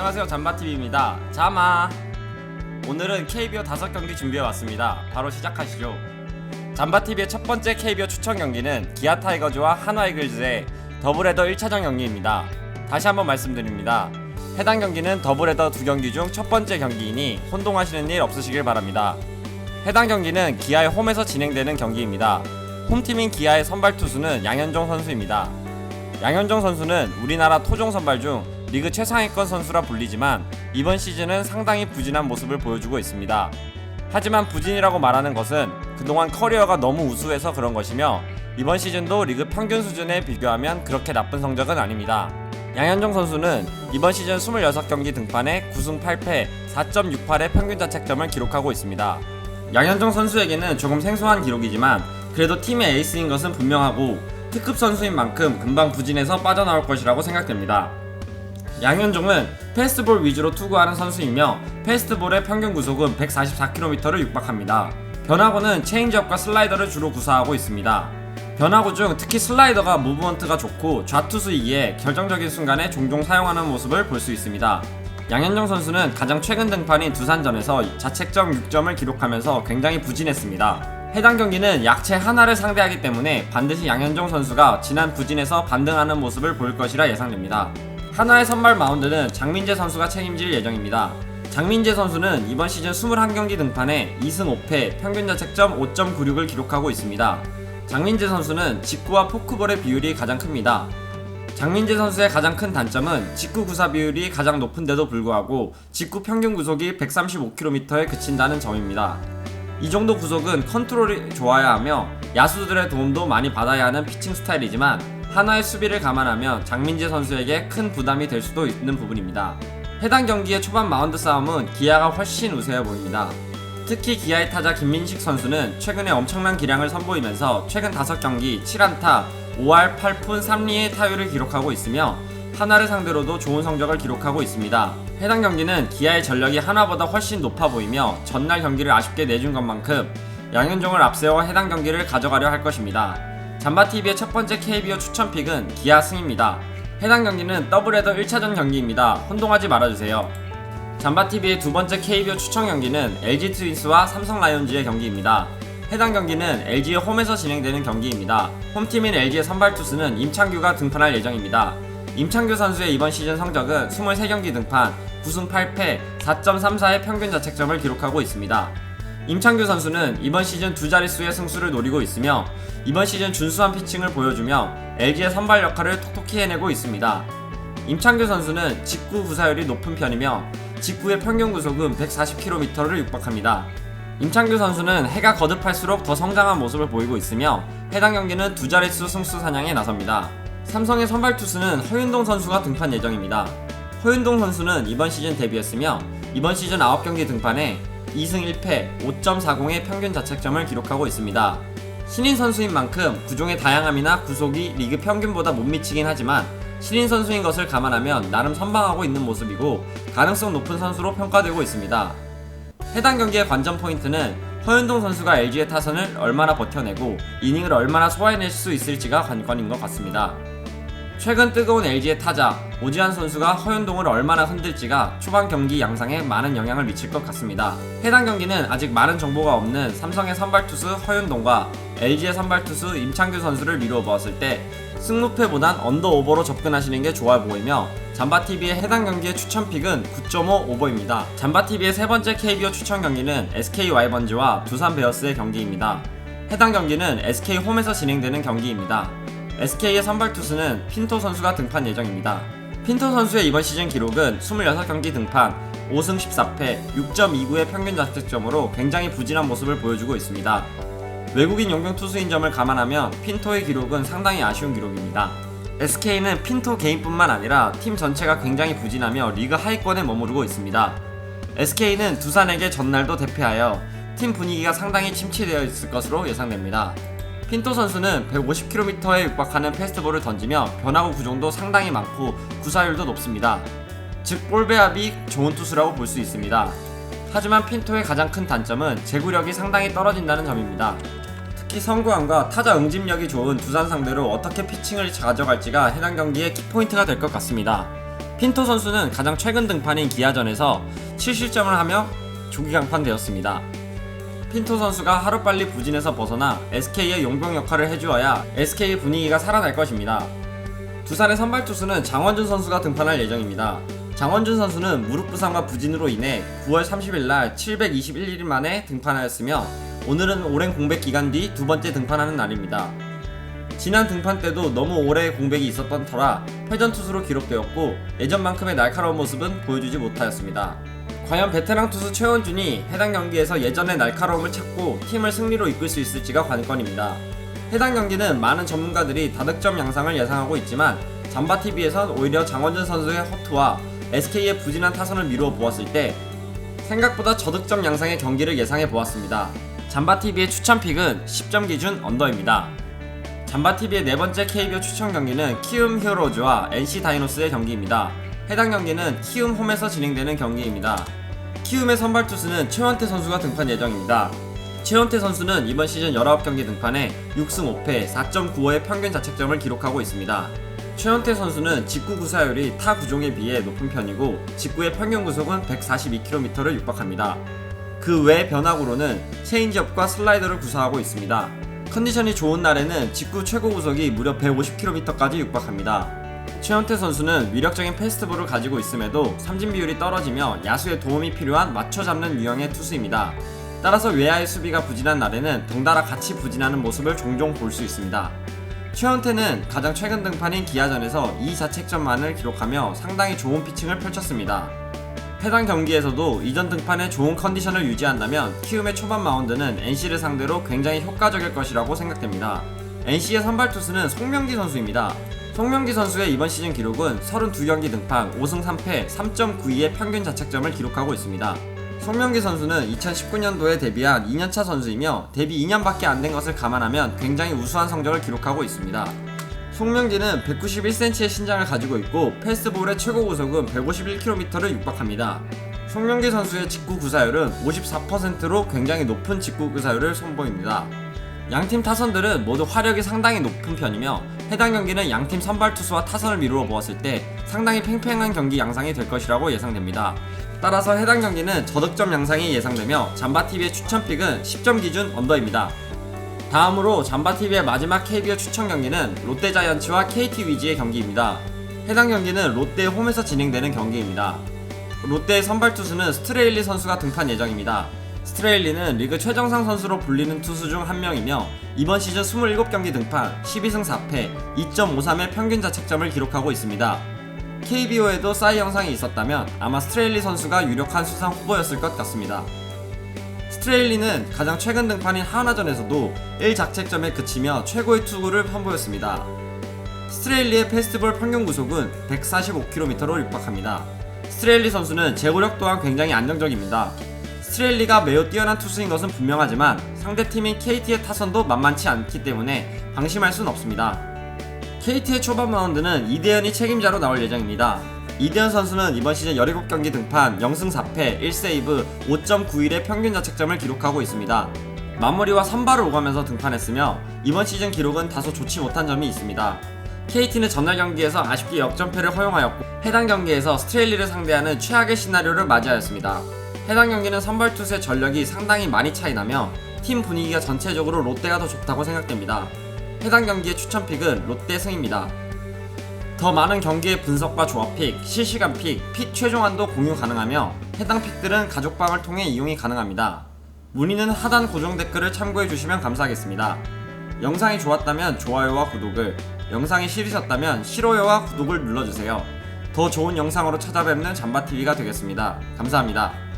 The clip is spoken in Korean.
안녕하세요. 잠바TV입니다. 자마 오늘은 KBO 5경기 준비해왔습니다. 바로 시작하시죠. 잠바TV의 첫 번째 KBO 추천 경기는 기아 타이거즈와 한화 이글즈의 더블헤더 1차전 경기입니다. 다시 한번 말씀드립니다. 해당 경기는 더블헤더 두 경기 중 첫 번째 경기이니 혼동하시는 일 없으시길 바랍니다. 해당 경기는 기아의 홈에서 진행되는 경기입니다. 홈팀인 기아의 선발 투수는 양현종 선수입니다. 양현종 선수는 우리나라 토종 선발 중 리그 최상위권 선수라 불리지만 이번 시즌은 상당히 부진한 모습을 보여주고 있습니다. 하지만 부진이라고 말하는 것은 그동안 커리어가 너무 우수해서 그런 것이며 이번 시즌도 리그 평균 수준에 비교하면 그렇게 나쁜 성적은 아닙니다. 양현종 선수는 이번 시즌 26경기 등판에 9승 8패 4.68의 평균 자책점을 기록하고 있습니다. 양현종 선수에게는 조금 생소한 기록이지만 그래도 팀의 에이스인 것은 분명하고 특급 선수인 만큼 금방 부진해서 빠져나올 것이라고 생각됩니다. 양현종은 패스트볼 위주로 투구하는 선수이며 패스트볼의 평균 구속은 144km를 육박합니다. 변화구는 체인지업과 슬라이더를 주로 구사하고 있습니다. 변화구 중 특히 슬라이더가 무브먼트가 좋고 좌투수이기에 결정적인 순간에 종종 사용하는 모습을 볼 수 있습니다. 양현종 선수는 가장 최근 등판인 두산전에서 자책점 6점을 기록하면서 굉장히 부진했습니다. 해당 경기는 약체 하나를 상대하기 때문에 반드시 양현종 선수가 지난 부진에서 반등하는 모습을 보일 것이라 예상됩니다. 하나의 선발 마운드는 장민재 선수가 책임질 예정입니다. 장민재 선수는 이번 시즌 21경기 등판에 2승 5패, 평균 자책점 5.96을 기록하고 있습니다. 장민재 선수는 직구와 포크볼의 비율이 가장 큽니다. 장민재 선수의 가장 큰 단점은 직구 구사 비율이 가장 높은데도 불구하고 직구 평균 구속이 135km에 그친다는 점입니다. 이 정도 구속은 컨트롤이 좋아야 하며 야수들의 도움도 많이 받아야 하는 피칭 스타일이지만 하나의 수비를 감안하면 장민재 선수에게 큰 부담이 될 수도 있는 부분입니다. 해당 경기의 초반 마운드 싸움은 기아가 훨씬 우세해 보입니다. 특히 기아의 타자 김민식 선수는 최근에 엄청난 기량을 선보이면서 최근 5경기 7안타 5할 8푼 3리의 타율을 기록하고 있으며 하나를 상대로도 좋은 성적을 기록하고 있습니다. 해당 경기는 기아의 전력이 하나보다 훨씬 높아 보이며 전날 경기를 아쉽게 내준 것만큼 양현종을 앞세워 해당 경기를 가져가려 할 것입니다. 잠바TV의 첫 번째 KBO 추천픽은 기아 승입니다. 해당 경기는 더블헤더 1차전 경기입니다. 혼동하지 말아주세요. 잠바TV의 두 번째 KBO 추천 경기는 LG 트윈스와 삼성 라이온즈의 경기입니다. 해당 경기는 LG의 홈에서 진행되는 경기입니다. 홈팀인 LG의 선발 투수는 임창규가 등판할 예정입니다. 임창규 선수의 이번 시즌 성적은 23경기 등판 9승 8패 4.34의 평균 자책점을 기록하고 있습니다. 임창규 선수는 이번 시즌 두 자릿수의 승수를 노리고 있으며 이번 시즌 준수한 피칭을 보여주며 LG의 선발 역할을 톡톡히 해내고 있습니다. 임창규 선수는 직구 구사율이 높은 편이며 직구의 평균 구속은 140km를 육박합니다. 임창규 선수는 해가 거듭할수록 더 성장한 모습을 보이고 있으며 해당 경기는 두 자릿수 승수 사냥에 나섭니다. 삼성의 선발 투수는 허윤동 선수가 등판 예정입니다. 허윤동 선수는 이번 시즌 데뷔했으며 이번 시즌 9경기 등판에 2승 1패 5.40의 평균 자책점을 기록하고 있습니다. 신인 선수인 만큼 구종의 다양함이나 구속이 리그 평균보다 못 미치긴 하지만 신인 선수인 것을 감안하면 나름 선방하고 있는 모습이고 가능성 높은 선수로 평가되고 있습니다. 해당 경기의 관전 포인트는 허윤동 선수가 LG의 타선을 얼마나 버텨내고 이닝을 얼마나 소화해낼 수 있을지가 관건인 것 같습니다. 최근 뜨거운 LG의 타자 오지환 선수가 허윤동을 얼마나 흔들지가 초반 경기 양상에 많은 영향을 미칠 것 같습니다. 해당 경기는 아직 많은 정보가 없는 삼성의 선발 투수 허윤동과 LG의 선발 투수 임창규 선수를 미루어 보았을 때 승무패보단 언더 오버로 접근하시는 게 좋아 보이며 잠바TV의 해당 경기의 추천 픽은 9.5 오버입니다. 잠바TV의 세 번째 KBO 추천 경기는 SK 와이번즈와 두산 베어스의 경기입니다. 해당 경기는 SK 홈에서 진행되는 경기입니다. SK의 선발 투수는 핀토 선수가 등판 예정입니다. 핀토 선수의 이번 시즌 기록은 26경기 등판 5승 14패 6.29의 평균 자책점으로 굉장히 부진한 모습을 보여주고 있습니다. 외국인 용병 투수인 점을 감안하면 핀토의 기록은 상당히 아쉬운 기록입니다. SK는 핀토 개인뿐만 아니라 팀 전체가 굉장히 부진하며 리그 하위권에 머무르고 있습니다. SK는 두산에게 전날도 대패하여 팀 분위기가 상당히 침체되어 있을 것으로 예상됩니다. 핀토 선수는 150km에 육박하는 패스트볼을 던지며 변화구 구종도 상당히 많고 구사율도 높습니다. 즉 볼배합이 좋은 투수라고 볼 수 있습니다. 하지만 핀토의 가장 큰 단점은 제구력이 상당히 떨어진다는 점입니다. 특히 선구안과 타자 응집력이 좋은 두산 상대로 어떻게 피칭을 가져갈지가 해당 경기의 키포인트가 될 것 같습니다. 핀토 선수는 가장 최근 등판인 기아전에서 7실점을 하며 조기 강판되었습니다. 핀토 선수가 하루빨리 부진에서 벗어나 SK의 용병 역할을 해주어야 SK의 분위기가 살아날 것입니다. 두산의 선발 투수는 장원준 선수가 등판할 예정입니다. 장원준 선수는 무릎 부상과 부진으로 인해 9월 30일 날 721일 만에 등판하였으며 오늘은 오랜 공백 기간 뒤 두 번째 등판하는 날입니다. 지난 등판 때도 너무 오래 공백이 있었던 터라 회전 투수로 기록되었고 예전만큼의 날카로운 모습은 보여주지 못하였습니다. 과연 베테랑 투수 최원준이 해당 경기에서 예전의 날카로움을 찾고 팀을 승리로 이끌 수 있을지가 관건입니다. 해당 경기는 많은 전문가들이 다득점 양상을 예상하고 있지만 잠바TV에선 오히려 장원준 선수의 허투와 SK의 부진한 타선을 미루어 보았을 때 생각보다 저득점 양상의 경기를 예상해 보았습니다. 잠바TV의 추천픽은 10점 기준 언더입니다. 잠바TV의 네 번째 KBO 추천 경기는 키움 히어로즈와 NC 다이노스의 경기입니다. 해당 경기는 키움 홈에서 진행되는 경기입니다. 키움의 선발 투수는 최원태 선수가 등판 예정입니다. 최원태 선수는 이번 시즌 19경기 등판에 6승 5패 4.95의 평균 자책점을 기록하고 있습니다. 최원태 선수는 직구 구사율이 타 구종에 비해 높은 편이고 직구의 평균 구속은 142km를 육박합니다. 그 외 변화구로는 체인지업과 슬라이더를 구사하고 있습니다. 컨디션이 좋은 날에는 직구 최고 구속이 무려 150km까지 육박합니다. 최현태 선수는 위력적인 패스트볼을 가지고 있음에도 삼진 비율이 떨어지며 야수의 도움이 필요한 맞춰 잡는 유형의 투수입니다. 따라서 외야의 수비가 부진한 날에는 덩달아 같이 부진하는 모습을 종종 볼 수 있습니다. 최현태는 가장 최근 등판인 기아전에서 2자책점만을 기록하며 상당히 좋은 피칭을 펼쳤습니다. 해당 경기에서도 이전 등판에 좋은 컨디션을 유지한다면 키움의 초반 마운드는 NC를 상대로 굉장히 효과적일 것이라고 생각됩니다. NC의 선발 투수는 송명기 선수입니다. 송명기 선수의 이번 시즌 기록은 32경기 등판 5승 3패 3.92의 평균 자책점을 기록하고 있습니다. 송명기 선수는 2019년도에 데뷔한 2년차 선수이며 데뷔 2년밖에 안 된 것을 감안하면 굉장히 우수한 성적을 기록하고 있습니다. 송명기는 191cm의 신장을 가지고 있고 패스트볼의 최고 구속은 151km를 육박합니다. 송명기 선수의 직구 구사율은 54%로 굉장히 높은 직구 구사율을 선보입니다. 양팀 타선들은 모두 화력이 상당히 높은 편이며 해당 경기는 양팀 선발 투수와 타선을 미루어 보았을 때 상당히 팽팽한 경기 양상이 될 것이라고 예상됩니다. 따라서 해당 경기는 저득점 양상이 예상되며 잠바TV의 추천픽은 10점 기준 언더입니다. 다음으로 잠바TV의 마지막 KBO 추천 경기는 롯데자이언츠와 KT 위즈의 경기입니다. 해당 경기는 롯데 홈에서 진행되는 경기입니다. 롯데의 선발 투수는 스트레일리 선수가 등판 예정입니다. 스트레일리는 리그 최정상 선수로 불리는 투수 중 한 명이며 이번 시즌 27경기 등판 12승 4패 2.53의 평균 자책점을 기록하고 있습니다. KBO에도 싸이 영상이 있었다면 아마 스트레일리 선수가 유력한 수상 후보였을 것 같습니다. 스트레일리는 가장 최근 등판인 하나전에서도 1자책점에 그치며 최고의 투구를 선보였습니다. 스트레일리의 페스티벌 평균 구속은 145km로 육박합니다. 스트레일리 선수는 제구력 또한 굉장히 안정적입니다. 스트레일리가 매우 뛰어난 투수인 것은 분명하지만 상대팀인 KT의 타선도 만만치 않기 때문에 방심할 순 없습니다. KT의 초반 마운드는 이대현이 책임자로 나올 예정입니다. 이대현 선수는 이번 시즌 17경기 등판 0승 4패 1세이브 5.91의 평균 자책점을 기록하고 있습니다. 마무리와 선발을 오가면서 등판했으며 이번 시즌 기록은 다소 좋지 못한 점이 있습니다. KT는 전날 경기에서 아쉽게 역전패를 허용하였고 해당 경기에서 스트레일리를 상대하는 최악의 시나리오를 맞이하였습니다. 해당 경기는 선발 투수의 전력이 상당히 많이 차이나며 팀 분위기가 전체적으로 롯데가 더 좋다고 생각됩니다. 해당 경기의 추천 픽은 롯데 승입니다. 더 많은 경기의 분석과 조합 픽, 실시간 픽, 픽 최종안도 공유 가능하며 해당 픽들은 가족방을 통해 이용이 가능합니다. 문의는 하단 고정 댓글을 참고해 주시면 감사하겠습니다. 영상이 좋았다면 좋아요와 구독을, 영상이 싫으셨다면 싫어요와 구독을 눌러주세요. 더 좋은 영상으로 찾아뵙는 잠바TV가 되겠습니다. 감사합니다.